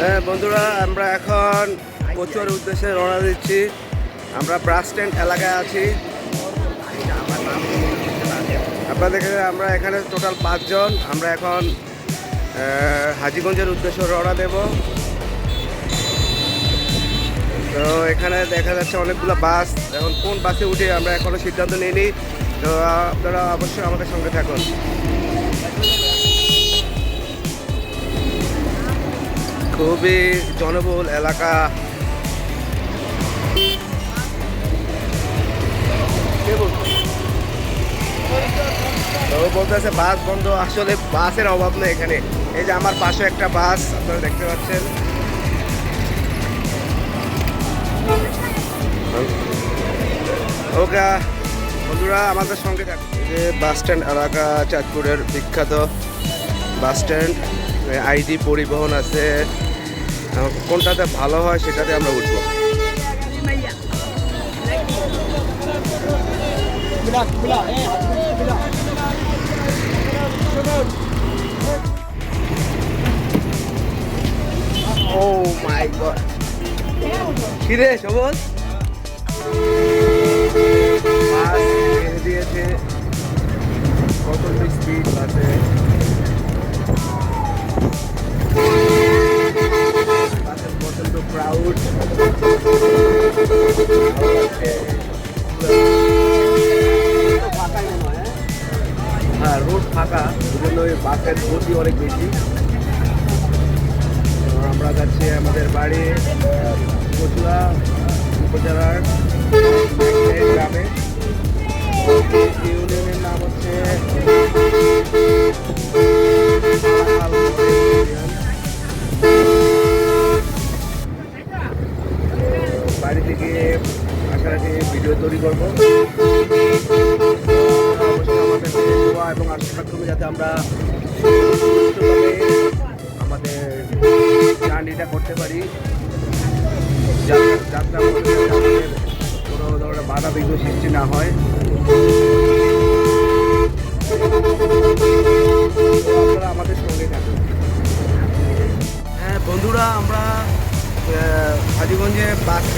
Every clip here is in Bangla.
হ্যাঁ বন্ধুরা, আমরা এখন কচুয়ার উদ্দেশ্যে রওনা দিচ্ছি। আমরা বাস স্ট্যান্ড এলাকায় আছি। আপনাদেরকে আমরা এখানে টোটাল পাঁচজন। আমরা এখন হাজীগঞ্জের উদ্দেশ্যে রওনা দেব। তো এখানে দেখা যাচ্ছে অনেকগুলো বাস এখন কোন বাসে উঠে আমরা এখনও সিদ্ধান্ত নিইনি। তো আপনারা অবশ্যই আমাদের সঙ্গে থাকুন। খুবই জনবহুল এলাকা। বলতেছে, বাস বন্ধ। আসলে বাসের অভাব নেই এখানে। এই যে আমার পাশে একটা বাস, আপনারা দেখতে পাচ্ছেন। ওকে, বন্ধুরা, আমাদের সঙ্গে যে বাস স্ট্যান্ড এলাকা চাঁদপুরের বিখ্যাত বাস স্ট্যান্ড, আইডি পরিবহন আছে। কোনটাতে ভালো হয় সেটাতে আমরা উঠবো। ও মাই গড কি সবুজ? বাস দিয়েছে। কত স্পিড বাসে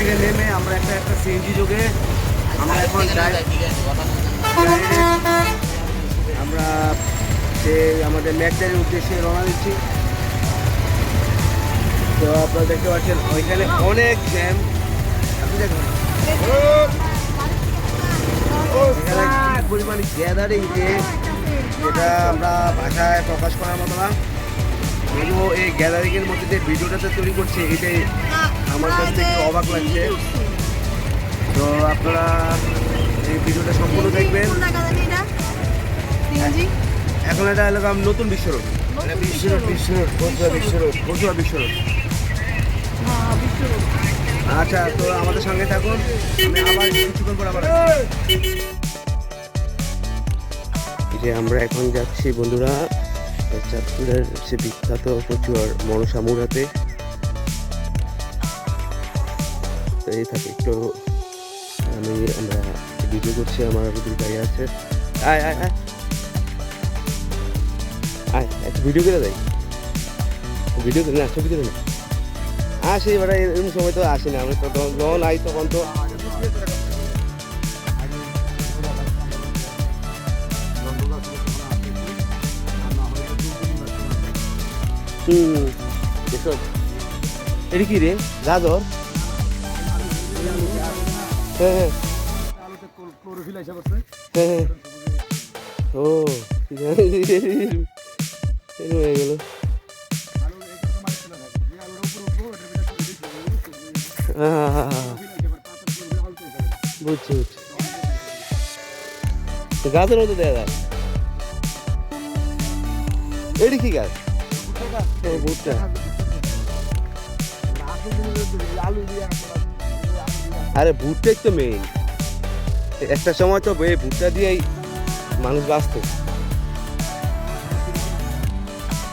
থেকে নেমে আমরা একটা একটা সিএনজি যোগে আমরা এখন আমরা যে আমাদের ম্যাকডারের উদ্দেশ্যে রওনা দিচ্ছি। তো আপনারা দেখতে পাচ্ছেন ওইখানে অনেক জ্যাম। আপনি দেখুন। এখানে কি পরিমাণ গ্যাদারিং যে যেটা আমরা ভাষায় প্রকাশ করার মতো না। কিন্তু এই গ্যাদারিংয়ের মধ্যে যে ভিডিওটাতে তৈরি করছে এটাই আমার কাছ থেকে অবাক লাগছে। তো আপনারা এই ভিডিওটা সম্পূর্ণ দেখবেন। এখন এটা এলাকা নতুন বিশ্বরোড। বিশ্বরোড। বিশ্বরোড বসুয়া বিশ্বরোড আচ্ছা তো আমাদের সঙ্গে থাকুন। আমি আবার কিছুক্ষণ পর আবার যে আমরা এখন যাচ্ছি বন্ধুরা চাঁদপুরের সে বিখ্যাত কচুয়ার মনসা মুড়াতে এই থাকে। একটু আমি আমরা ভিডিও করছি, আমার দুই ভাই আছে। আয় আয় আয়। আয়, একটা ভিডিও করে দেয় ভিডিও করে, না, ছবি করে না। আসি এবার এরকম সময় তো আসি না। আমি তো যখন আই, তখন তো হুম এটা কি রে? গাজর? হ্যাঁ হ্যাঁ। হ্যাঁ হ্যাঁ। ও এরকম হয়ে গেল। বুঝছি বুঝছি। তো গাছের মতো দেয়া যায়। এটি কি গাছ? ভুট্টা। আরে ভুট্টাই তো মেইন একটা সময় তো এই ভুট্টা দিয়েই মানুষ বাঁচত।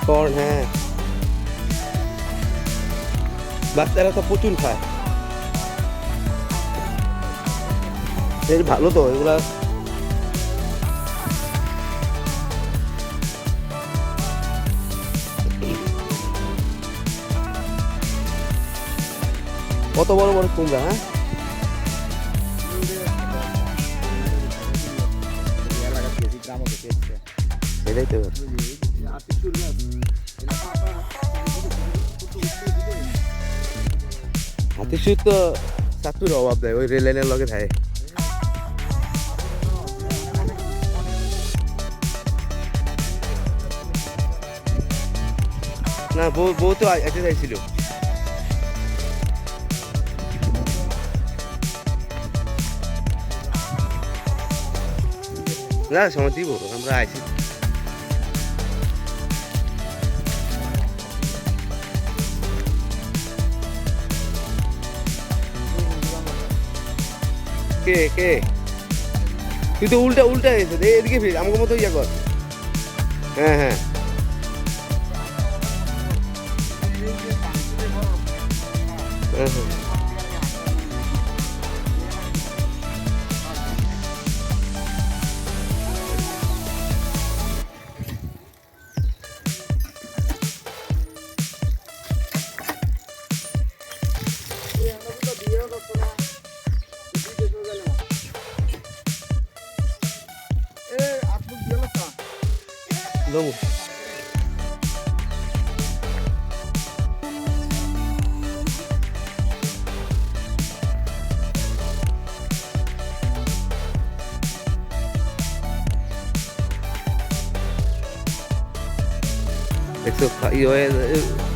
কর্ন হ্যাঁ। বাচ্চারা তো প্রচুর খায়। বেশ ভালো তো, এগুলা কত বড় বড় কুমড়া হ্যাঁ? সেটাই তো হাতি সুর তো চাতুর অভাব দেয়, ওই রেল লাইনের লগে থাকে। না, বউ বউ তো এসে চাইছিল। না, সময় দিব, আমরা আইছি। কে কে? তুই তো উল্টা উল্টা এসে দে, এদিকে ফির, আমাকে মতো ইয়া কর। হ্যাঁ হ্যাঁ। হ্যাঁ হ্যাঁ। znovu. Eso, yo, eh, eh,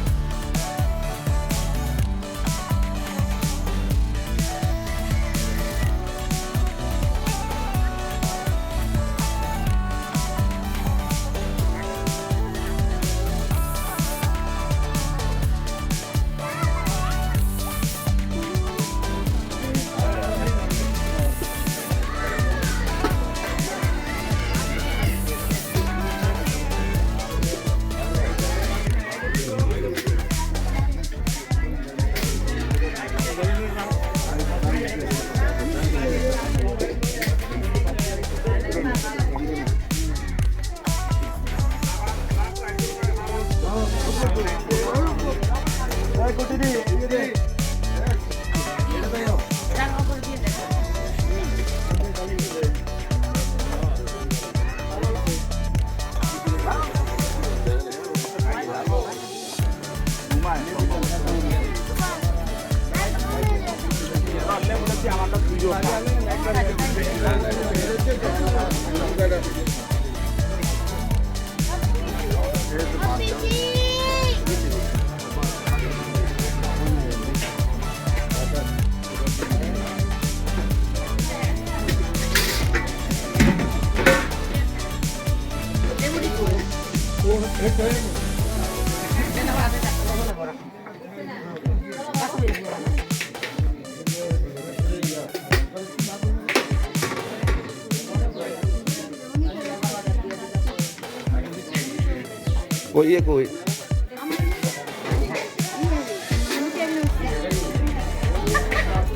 ই কই ইয়ে কই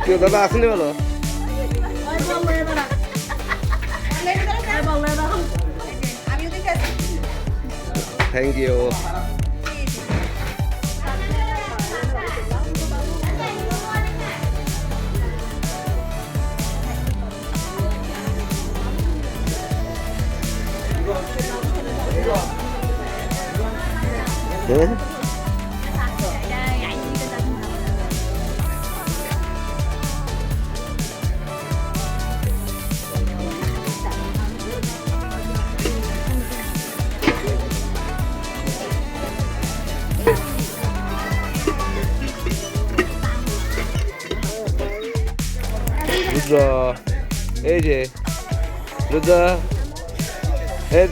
কেউ দাদা আসেনি বলো থ্যাংক ইউ হ্যাঁ রুদ্র এই যে রুদ্র এই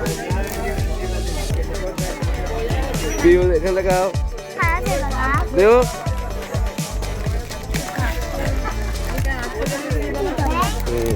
যে দেখাও বিউ এখানে দেখাও দেও হুম।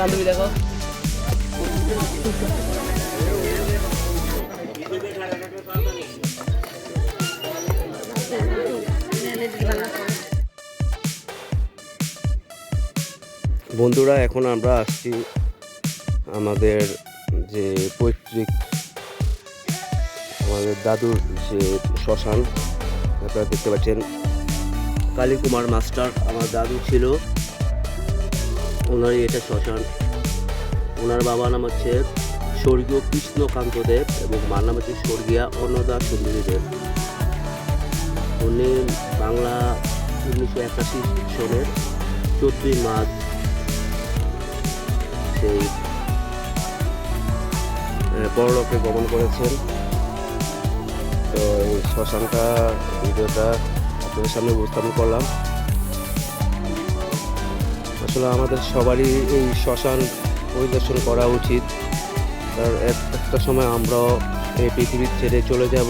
বান্ধবী দেখো বন্ধুরা, এখন আমরা আসছি আমাদের যে পৈতৃক, আমাদের দাদুর যে শ্মশান, আপনারা দেখতে পাচ্ছেন। কালী কুমার মাস্টার, আমার দাদু ছিল। ওনারই এটা শ্মশান। ওনার বাবার নাম হচ্ছে স্বর্গীয় কৃষ্ণকান্ত দেব এবং মার নাম হচ্ছে স্বর্গীয়া অন্নদা সুন্দরী দেব। উনি বাংলা উনিশশো একাশি সনের চোদ্দই মার্চ সেই পরলোকে গমন করেছেন। তো এই শ্মশানটা ভিডিওটা আপনাদের সামনে উপস্থাপন করলাম। আসলে আমাদের সবারই এই শ্মশান পরিদর্শন করা উচিত। কারণ একটা সময় আমরাও এই পৃথিবী ছেড়ে চলে যাব।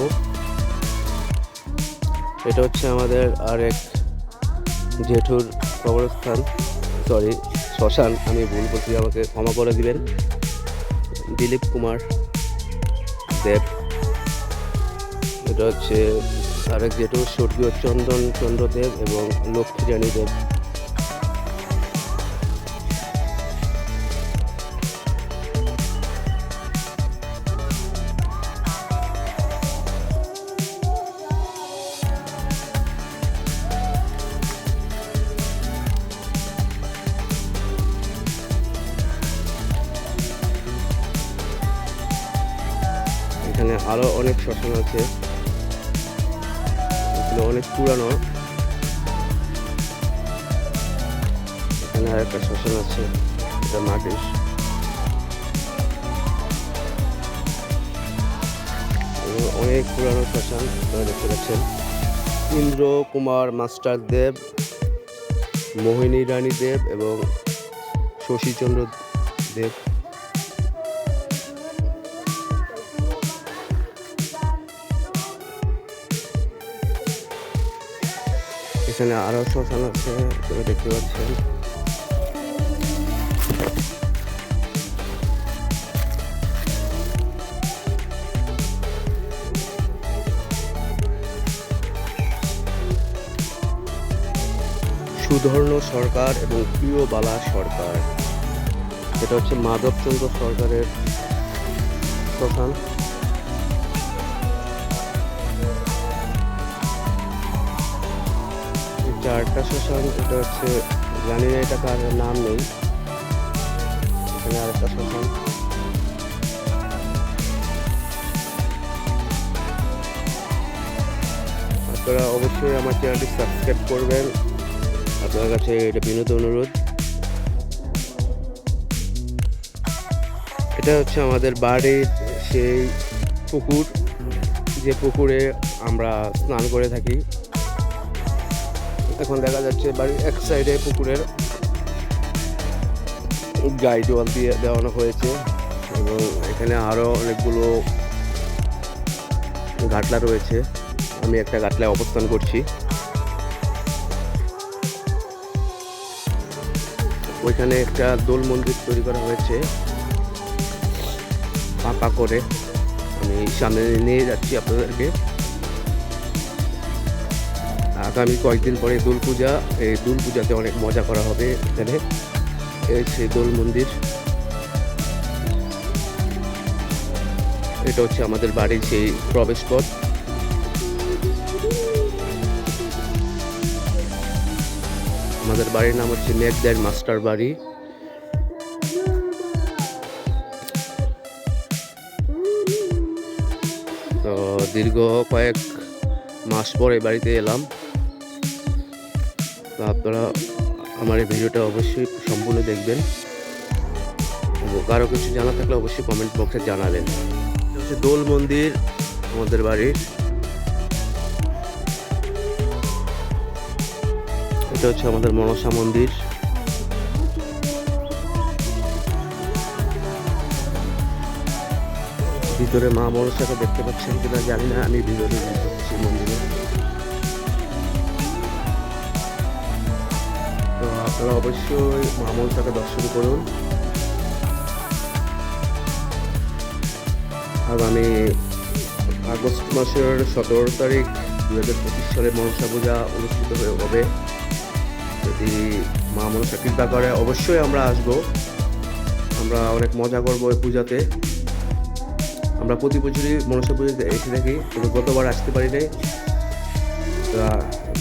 এটা হচ্ছে আমাদের আরেক জেঠুর কবরস্থান। সরি শ্মশান, আমি ভুল করছি আমাকে ক্ষমা করে দিবেন। দিলীপ কুমার দেব। এটা হচ্ছে আরেক জেঠু, স্বর্গীয় চন্দন চন্দ্র দেব এবং লক্ষ্মী রানী দেব। এখানে আরও অনেক শ্মশান আছে। এগুলো অনেক পুরানো। এখানে আর একটা শ্মশান আছে, এটা মাটির অনেক পুরানো শ্মশান আপনারা দেখতে পাচ্ছেন। ইন্দ্র কুমার মাস্টার দেব, মোহিনী রানী দেব এবং শশীচন্দ্র দেব। এখানে আরও শ্মশান আছে আপনারা দেখতে পাচ্ছেন। সুধর্ণ সরকার এবং প্রিয়বালা সরকার। এটা হচ্ছে মাধবচন্দ্র সরকারের শ্মশান। চারটা শ্মশান এটা হচ্ছে, জানি না এটা কার নাম নেই। এখানে আরেকটা শ্মশান আপনারা অবশ্যই আমার চ্যানেলটি সাবস্ক্রাইব করবেন। আপনার কাছে এটা বিনোদ অনুরোধ। এটা হচ্ছে আমাদের বাড়ির সেই পুকুর। যে পুকুরে আমরা স্নান করে থাকি। এখন দেখা যাচ্ছে বাড়ির এক সাইডে পুকুরের গাইড ওয়াল দিয়ে দেওয়ানো হয়েছে এবং এখানে আরও অনেকগুলো ঘাটলা রয়েছে। আমি একটা ঘাটলায় অবস্থান করছি। ওইখানে একটা দোল মন্দির তৈরি করা হয়েছে। পাকা করে। আমি সামনে নিয়ে যাচ্ছি আপনাদেরকে। আগামী কয়েকদিন পরে দোল পূজা। এই দোল পূজাতে অনেক মজা করা হবে এখানে। এই সেই দোল মন্দির। এটা হচ্ছে আমাদের বাড়ির সেই প্রবেশ পথ। আমাদের বাড়ির নাম হচ্ছে মেঘদের মাস্টার বাড়ি। তো দীর্ঘ কয়েক মাস পরে বাড়িতে এলাম। তো আপনারা আমার এই ভিডিওটা অবশ্যই সম্পূর্ণ দেখবেন। কারও কিছু জানা থাকলে অবশ্যই কমেন্ট বক্সে জানাবেন। হচ্ছে দোল মন্দির আমাদের বাড়ির। এটা হচ্ছে আমাদের মনসা মন্দির। ভিতরে মা মনসাকে দেখতে পাচ্ছেন কিনা জানি না, আমি ভিতরে আপনারা অবশ্যই মামনসাকে দর্শন করুন। আগামী আগস্ট মাসের সতেরো তারিখ দু হাজার পঁচিশ সালে মনসা পূজা অনুষ্ঠিত হয়ে হবে। যদি মা মনসা কৃপা করে, অবশ্যই আমরা আসব। আমরা অনেক মজা করব এই পূজাতে। আমরা প্রতি বছরই মনসা পুজোতে এসে থাকি তবে গতবার আসতে পারি নাই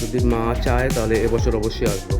যদি মা চায়, তাহলে এবছর অবশ্যই আসব।